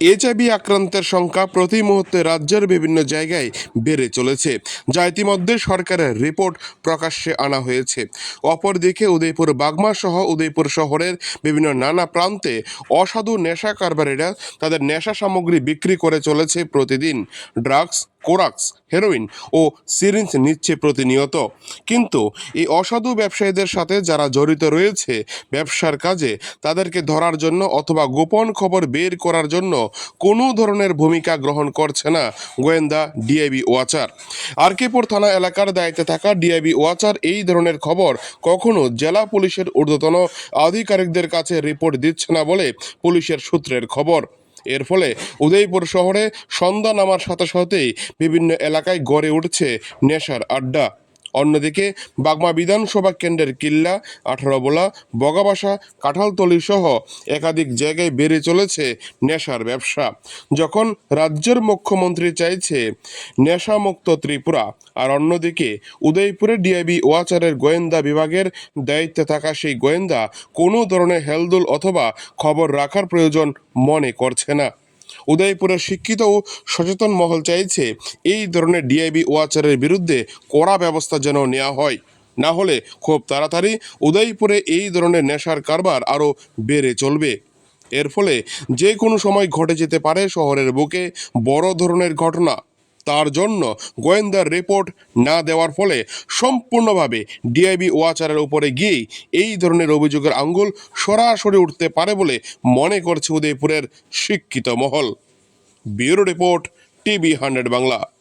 HIV আক্রান্তের সংখ্যা প্রতি মুহূর্তে রাজ্যের বিভিন্ন জায়গায় বেড়ে চলেছে। যা ইতিমধ্যে সরকারের রিপোর্ট প্রকাশ্যে আনা হয়েছে। অপরদিকে উদয়পুর বাগমা সহ উদয়পুর শহরের বিভিন্ন নানা প্রান্তে অসাধু নেশা কারবারিরা তাদের নেশা সামগ্রী বিক্রি করে চলেছে প্রতিদিন। ড্রাগস কোরাক্স, হেরোইন ও সিরিঞ্জ নিচ্ছে প্রতিনিয়ত। কিন্তু এই অসাধু ব্যবসায়ীদের সাথে যারা জড়িত রয়েছে ব্যবসার কাজে, তাদেরকে ধরার জন্য অথবা গোপন খবর বের করার জন্য কোনো ধরনের ভূমিকা গ্রহণ করছে না গোয়েন্দা ডিআইবি ওয়াচার। আরকেপুর থানা এলাকার দায়িত্বে থাকা ডিআইবি ওয়াচার এই ধরনের খবর কখনো জেলা পুলিশের ঊর্ধ্বতন আধিকারিকদের কাছে রিপোর্ট দিচ্ছে না বলে পুলিশের সূত্রের খবর। এর ফলে উদয়পুর শহরে সন্ধ্যা নামার সাথে সাথেই বিভিন্ন এলাকায় গড়ে উঠছে নেশার আড্ডা। অন্যদিকে বাগমা বিধানসভা কেন্দ্রের কিল্লা, আঠারোবোলা, বগাবাসা, কাঁঠালতলি সহ একাধিক জায়গায় বেড়ে চলেছে নেশার ব্যবসা। যখন রাজ্যের মুখ্যমন্ত্রী চাইছে নেশামুক্ত ত্রিপুরা আর অন্যদিকে উদয়পুরে ডিআইবি ওয়াচারের গোয়েন্দা বিভাগের দায়িত্বে থাকা সেই গোয়েন্দা কোনো ধরনের হেলদুল অথবা খবর রাখার প্রয়োজন মনে করছে না। উদয়পুরের শিক্ষিত ও সচেতন মহল চাইছে এই ধরনের ডিআইবি ওয়াচারের বিরুদ্ধে কড়া ব্যবস্থা যেন নেওয়া হয়। না হলে খুব তাড়াতাড়ি উদয়পুরে এই ধরনের নেশার কারবার আরও বেড়ে চলবে। এর ফলে যে কোনো সময় ঘটে যেতে পারে শহরের বুকে বড় ধরনের ঘটনা। তার জন্য গোয়েন্দার রিপোর্ট না দেওয়ার ফলে সম্পূর্ণভাবে ডিআইবি ওয়াচারের উপরে গিয়েই এই ধরনের অভিযোগের আঙ্গুল সরাসরি উঠতে পারে বলে মনে করছে উদয়পুরের শিক্ষিত মহল। Bureau report TV hundred Bangla.